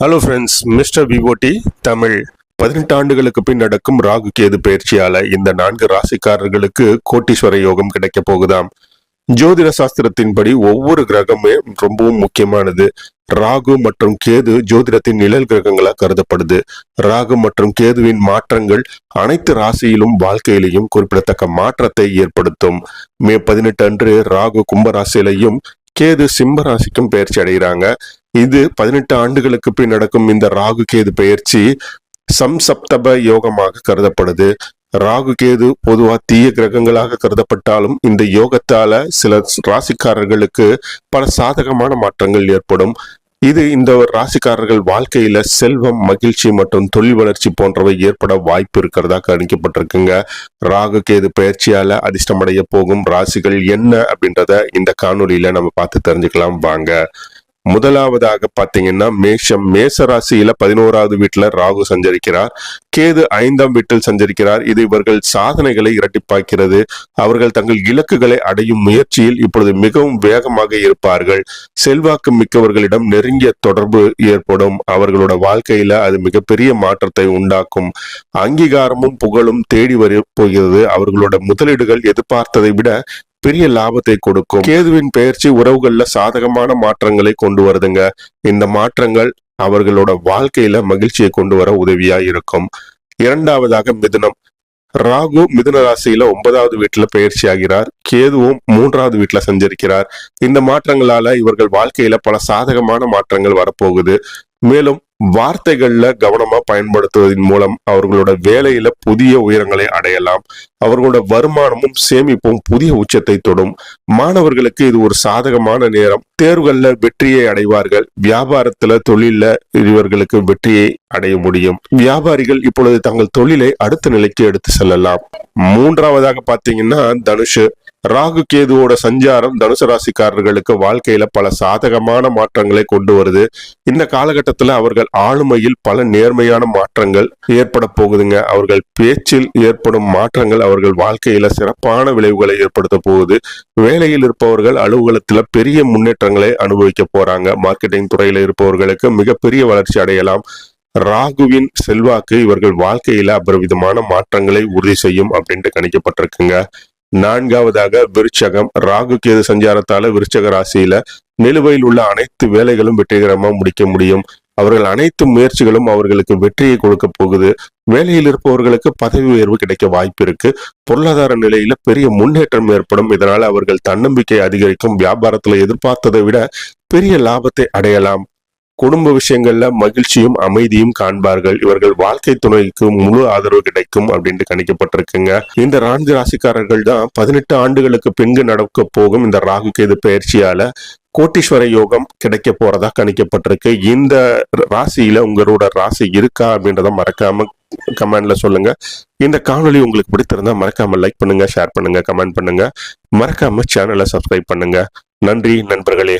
Hello friends mister விவோடி தமிழ். பதினெட்டு ஆண்டுகளுக்கு பின் நடக்கும் ராகு கேது பயிற்சியால இந்த நான்கு ராசிக்காரர்களுக்கு கோட்டீஸ்வர யோகம் கிடைக்க போகுதாம். ஜோதிட சாஸ்திரத்தின்படி ஒவ்வொரு கிரகமே ரொம்பவும் முக்கியமானது. ராகு மற்றும் கேது ஜோதிடத்தின் நிழல் கிரகங்களாக கருதப்படுது. ராகு மற்றும் கேதுவின் மாற்றங்கள் அனைத்து ராசியிலும் வாழ்க்கையிலையும் குறிப்பிடத்தக்க மாற்றத்தை ஏற்படுத்தும். மே பதினெட்டு அன்று ராகு கும்பராசியிலையும் கேது சிம்ம ராசிக்கும் பயிற்சி அடைகிறாங்க. இது பதினெட்டு ஆண்டுகளுக்கு பின் நடக்கும் இந்த ராகு கேது பயிற்சி சம்சப்தப யோகமாக கருதப்படுது. ராகு கேது பொதுவா தீய கிரகங்களாக கருதப்பட்டாலும் இந்த யோகத்தால சில ராசிக்காரர்களுக்கு பல சாதகமான மாற்றங்கள் ஏற்படும். இது இந்த ராசிக்காரர்கள் வாழ்க்கையில செல்வம் மகிழ்ச்சி மற்றும் தொழில் வளர்ச்சி போன்றவை ஏற்பட வாய்ப்பு இருக்கிறதா கணிக்கப்பட்டிருக்குங்க. ராகு கேது பயிற்சியால அதிர்ஷ்டமடைய போகும் ராசிகள் என்ன அப்படின்றத இந்த காணொலியில நம்ம பார்த்து தெரிஞ்சுக்கலாம். வாங்க. முதலாவதாக பாத்தீங்கன்னா மேஷம் மேச ராசியில பதினோராவது வீட்டுல ராகு சஞ்சரிக்கிறார். கேது ஐந்தாம் வீட்டில் சஞ்சரிக்கிறார். இது இவர்கள் சாதனைகளை இரட்டிப்பாக்கிறது. அவர்கள் தங்கள் இலக்குகளை அடையும் முயற்சியில் இப்பொழுது மிகவும் வேகமாக இருப்பார்கள். செல்வாக்கு மிக்கவர்களிடம் நெருங்கிய தொடர்பு ஏற்படும். அவர்களோட வாழ்க்கையில அது மிகப்பெரிய மாற்றத்தை உண்டாக்கும். அங்கீகாரமும் புகழும் தேடி வர போகிறது. அவர்களோட முதலீடுகள் எதிர்பார்த்ததை விட பெரிய லாபத்தை கொடுக்கும். கேதுவின் பெயர்ச்சி உறவுகள்ல சாதகமான மாற்றங்களை கொண்டு வருதுங்க. இந்த மாற்றங்கள் அவர்களோட வாழ்க்கையில மகிழ்ச்சியை கொண்டு வர உதவியா இருக்கும். இரண்டாவதாக மிதுனம். ராகு மிதுன ராசியில ஒன்பதாவது வீட்டுல பயிற்சி ஆகிறார் கேதுவும் மூன்றாவது வீட்டுல சஞ்சரிக்கிறார். இந்த மாற்றங்களால இவர்கள் வாழ்க்கையில பல சாதகமான மாற்றங்கள் வரப்போகுது. மேலும் வார்த்தைகள்ல கவனமா பயன்படுத்துவதன் மூலம் அவர்களோட வேலையில புதிய உயரங்களை அடையலாம். அவர்களோட வருமானமும் சேமிப்பும் புதிய உச்சத்தை தொடும். மாணவர்களுக்கு இது ஒரு சாதகமான நேரம். தேர்வுகள்ல வெற்றியை அடைவார்கள். வியாபாரத்துல தொழில இவர்களுக்கு வெற்றியை அடைய முடியும். வியாபாரிகள் இப்பொழுது தங்கள் தொழிலை அடுத்த நிலைக்கு எடுத்து செல்லலாம். மூன்றாவதாக பாத்தீங்கன்னா தனுஷு. ராகு கேதுவோட சஞ்சாரம் தனுசு ராசிக்காரர்களுக்கு வாழ்க்கையில பல சாதகமான மாற்றங்களை கொண்டு வருது. இந்த காலகட்டத்துல அவர்கள் ஆளுமையில் பல நேர்மையான மாற்றங்கள் ஏற்பட போகுதுங்க. அவர்கள் பேச்சில் ஏற்படும் மாற்றங்கள் அவர்கள் வாழ்க்கையில சிறப்பான விளைவுகளை ஏற்படுத்த போகுது. வேலையில் இருப்பவர்கள் அலுவலகத்துல பெரிய முன்னேற்றங்களை அனுபவிக்க போறாங்க. மார்க்கெட்டிங் துறையில இருப்பவர்களுக்கு மிகப்பெரிய வளர்ச்சி அடையலாம். ராகுவின் செல்வாக்கு இவர்கள் வாழ்க்கையில அபரிவிதமான மாற்றங்களை உறுதி செய்யும் அப்படின்ட்டு கணிக்கப்பட்டிருக்குங்க. நான்காவதாக விருச்சகம் ராகு கேது சஞ்சாரத்தால விருச்சக ராசியில நிலுவையில் உள்ள அனைத்து வேலைகளும் வெற்றிகரமா முடிக்க முடியும். அவர்கள் அனைத்து முயற்சிகளும் அவர்களுக்கு வெற்றியை கொடுக்க போகுது. வேலையில் இருப்பவர்களுக்கு பதவி உயர்வு கிடைக்க வாய்ப்பு இருக்கு. பொருளாதார நிலையில பெரிய முன்னேற்றம் ஏற்படும். இதனால அவர்கள் தன்னம்பிக்கை அதிகரிக்கும். வியாபாரத்துல எதிர்பார்த்ததை விட பெரிய லாபத்தை அடையலாம். குடும்ப விஷயங்கள்ல மகிழ்ச்சியும் அமைதியும் காண்பார்கள். இவர்கள் வாழ்க்கை துணைக்கு முழு ஆதரவு கிடைக்கும் அப்படின்ட்டு கணிக்கப்பட்டிருக்குங்க. இந்த நான்கு ராசிக்காரர்கள் தான் பதினெட்டு ஆண்டுகளுக்கு பின்பு நடக்க போகும் இந்த ராகு கேது பயிற்சியால கோட்டீஸ்வர யோகம் கிடைக்க போறதா கணிக்கப்பட்டிருக்கு. இந்த ராசியில உங்களோட ராசி இருக்கா அப்படின்றத மறக்காம கமெண்ட்ல சொல்லுங்க. இந்த காணொலி உங்களுக்கு பிடித்திருந்தா மறக்காம லைக் பண்ணுங்க ஷேர் பண்ணுங்க கமெண்ட் பண்ணுங்க. மறக்காம சேனலை சப்ஸ்கிரைப் பண்ணுங்க. நன்றி நண்பர்களே.